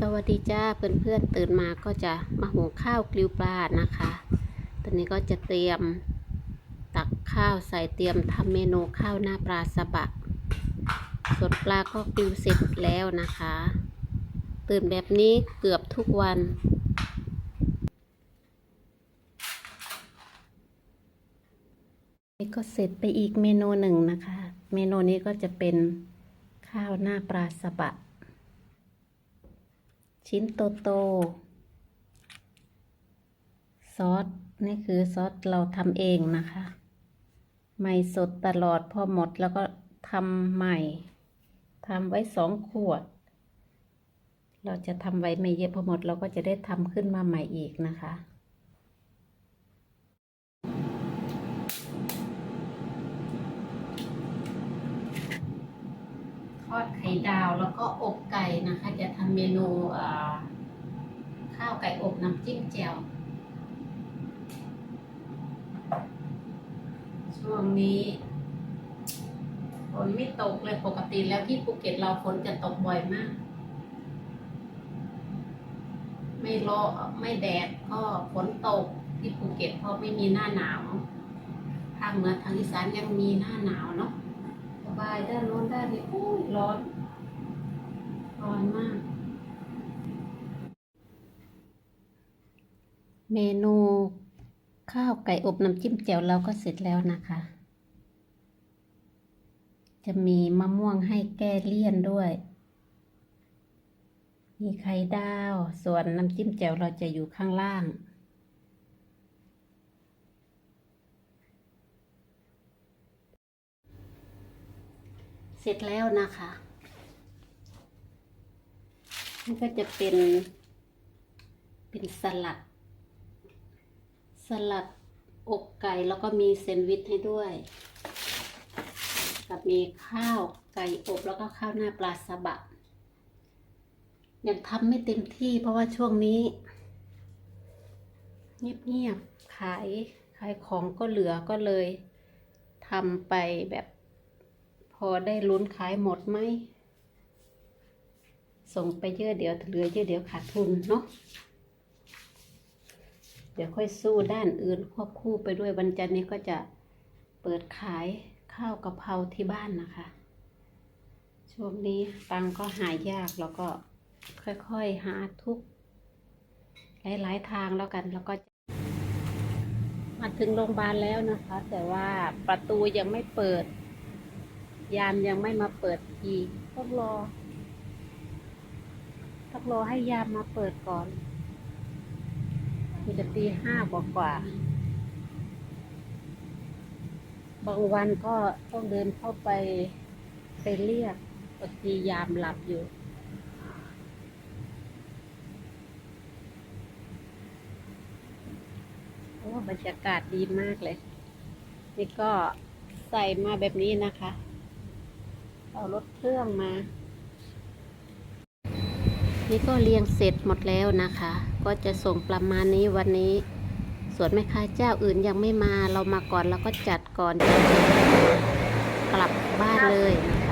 สวัสดีจ้าเพื่อนๆตื่นมาก็จะมาหุงข้าวกลิวปลานะคะ ตอนนี้ก็จะเตรียมตักข้าวใส่เตรียมทำเมนูข้าวหน้าปลาสบะส่วนปลาก็กลิวเสร็จแล้วนะคะ ตื่นแบบนี้เกือบทุกวันนี่ก็เสร็จไปอีกเมนูหนึ่งนะคะ เมนูนี้ก็จะเป็นข้าวหน้าปลาสบะ ชิ้นโตโตซอส นี่คือซอสเราทำเองนะคะ ใหม่สดตลอดพอหมดแล้วก็ทำใหม่ทำไว้สองขวด เราจะทำไว้ไม่เยอะพอหมดเราก็จะได้ทำขึ้นมาใหม่อีกนะคะ ดไข่ดาวแล้วก็อบไก่นะคะ จะทำเมนูข้าวไก่อบน้ำจิ้มแจ่วช่วงนี้ฝนไม่ตกเลยปกติแล้วที่ภูเก็ตเราฝนจะตกบ่อยมาก ไม่รอไม่แดดก็ฝนตกที่ภูเก็ตเพราะไม่มีหน้าหนาวทางเหนือทางอีสานยังมีหน้าหนาวเนาะ บายด้านโน้นด้านนี้อุ้ยร้อน ร้อนมาก เมนูข้าวไก่อบน้ำจิ้มแจ่วเราก็เสร็จแล้วนะคะ จะมีมะม่วงให้แก้เลี่ยนด้วย มีไข่ดาว ส่วนน้ำจิ้มแจ่วเราจะอยู่ข้างล่าง เสร็จแล้วนะคะนี่ก็จะเป็น เป็นสลัด สลัดอกไก่แล้วก็มีแซนด์วิชให้ด้วย กับมีข้าวไก่อบแล้วก็ข้าวหน้าปลาซาบะยังทำไม่เต็มที่เพราะว่าช่วงนี้ เงียบๆขายขายของก็เหลือก็เลยทำไปแบบ อได้ลุ้นขายหมดไหม ส่งไปเยอะเดี๋ยวเหลือเยอะเดี๋ยวขาดทุนเนาะ เดี๋ยวค่อยสู้ด้านอื่นควบคู่ไปด้วยวันจันทร์นี้ก็จะเปิดขายข้าวกะเพราที่บ้านนะคะ ช่วงนี้ตังก็หายากแล้วก็ค่อยๆหาทุกหลายๆทางแล้วกันแล้วก็มาถึงโรงพยาบาลแล้วนะคะ แต่ว่าประตูยังไม่เปิด ยามยังไม่มาเปิดอีต้องรอต้องรอให้ยามมาเปิดก่อนมันจะตีห้ากว่ากว่า บางวันก็ต้องเดินเข้าไปไปเรียกบางทียามหลับอยู่โอ้บรรยากาศดีมากเลย นี่ก็ใส่มาแบบนี้นะคะ เอารถเครื่องมา นี่ก็เรียงเสร็จหมดแล้วนะคะ ก็จะส่งประมาณนี้วันนี้ ส่วนแม่ค้าเจ้าอื่นยังไม่มาเรามาก่อนเราก็จัดก่อนจะกลับบ้านเลยนะคะ